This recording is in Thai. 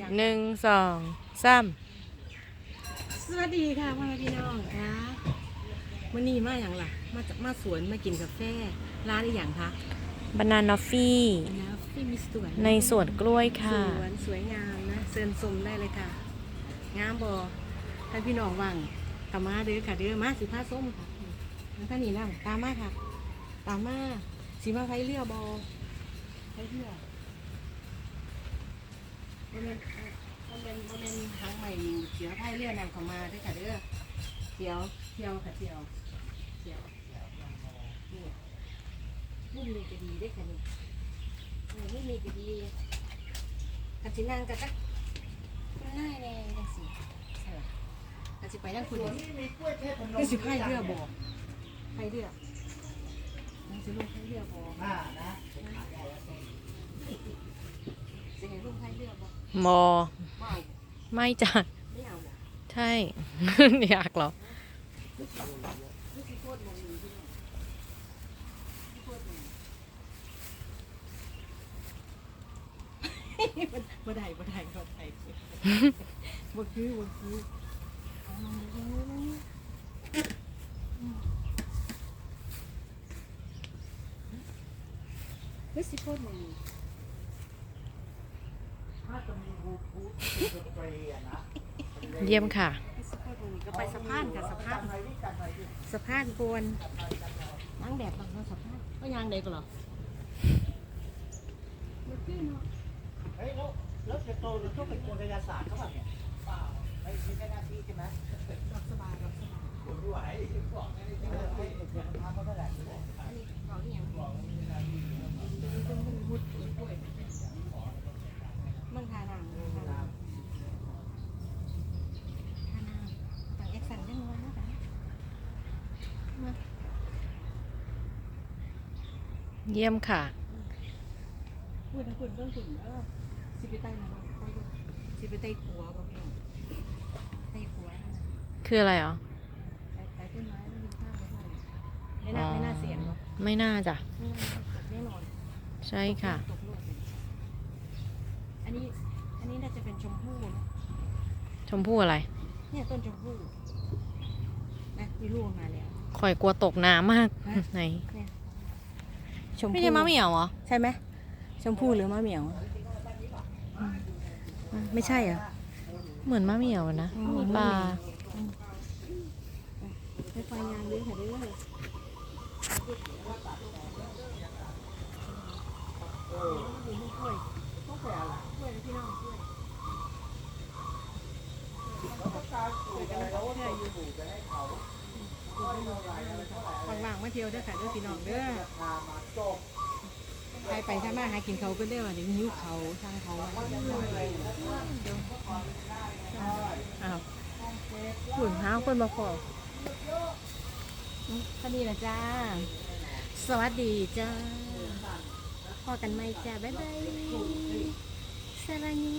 ยังหนึ่งสองสามสวัสดีค่ะพ่อแม่พี่น้องค่ะวันนี้มาอย่างล่ะ มาจากมาสวนมากินกาแฟร้านอะไรอย่างคะบานานาฟี่นะพี่มีสวนในสวนกล้วยสค่ะวนสวยงามนะเชิญชมได้เลยค่ะงามบอท่านพี่น้องว่างกลับมาเด้อค่ะเด้อมาสิผ้าส้มค่ะท่านนี่นั่งตามมาค่ะ ตามมาสีมาไฟเรือบอไฟเรือ มันเป็นมันเป็นมันเป็นทางใหม่เขียวไฟเรือนนำเข้ามาด้อค่ะเด้อเขียวเขียวค่ะเขียวเขียวนี่รุ่นนี้ก็ดีด้อค่ะนี่รุ่นนี้ก็ดีกัสินั่งกันสักง่ายแน่จังสิใช่กัสิไปนั่งคุณก็สิพายเรือบ่พายเรือนั่งสิลงพายเรือบอกอ่านะ สิให้ลงพายเรือบ่มอบ่เอาไม่จ้ะไม่เอาบ่ใช่ อยากเหรอ นี่สิโคตรบ่มีพี่น้องสิโคตรบ่มีบ่บ่ได้บ่ได้บ่ได้บ่คือบ่คือเอามาเอามาเอามาเฮ้ยสิโคตรบ่มี เยี่ยมค่ะ ก็ไปสะพานกับสะพานสะพานกวนนั่งแดดบางเราสะพานก็ยางเด็กเหรอเฮ้ยแล้วแล้วจะโตหรือต้องเป็นคนกายศาสตร์เขาแบบเนี่ยเปล่าไม่ใช่แค่หน้าที่ใช่ไหมรับสบายรับสบายผมไม่ไหวบอกไม่ได้เจอไม่ได้เจอทำเขาเท่าไหร่ อันนี้เราที่ยังบอกมันทานังทานังทานังต่างเอ็กซันได้น้อยนะแต่มา เยี่ยมค่ะพูดนะคุณเรื่องคุณเออสิไปใต้มาบ้างใต้ดูสิไปใต้ขัวบ้างพี่น้องใต้ขัวนั่นน่ะคืออะไรอ๋อใต้ใต้ต้นไม้แล้วมีข้าวไม่ได้ไม่น่าไม่น่าเสี่ยงเนาะไม่น่าจ้ะไม่น่าตกแน่นอนใช่ค่ะตกลูกเลยอันนี้ อันนี้น่าจะเป็นชมพู่นะชมพู่อะไร เนี่ยต้นชมพู่นะมีลูกออกมาแล้ว คอยกลัวตกน้ำมากฮะไหน ชมพู่ไม่ใช่มะเหมี่ยวเหรอ ใช่ไหมชมพู่หรือมะเหมียวอืมไม่ใช่เหรอ เหมือนมะเหมี่ยวนะอืมมีปลาไปไฟงานเลยค่ะเด้อ ว่างๆมาเที่ยวเด้อค่ะเด้อพี่น้องเด้อพามาจบไปไปถ้ามาหากินเขาก็ได้ว่าเดี๋ยวหิวเขาทางเขาอะอ้าวขุนหาคนมาขออืมแค่นี้ละจ้า สวัสดีจ้าพอกันไหมจ้า บ๊ายบายสวัสดี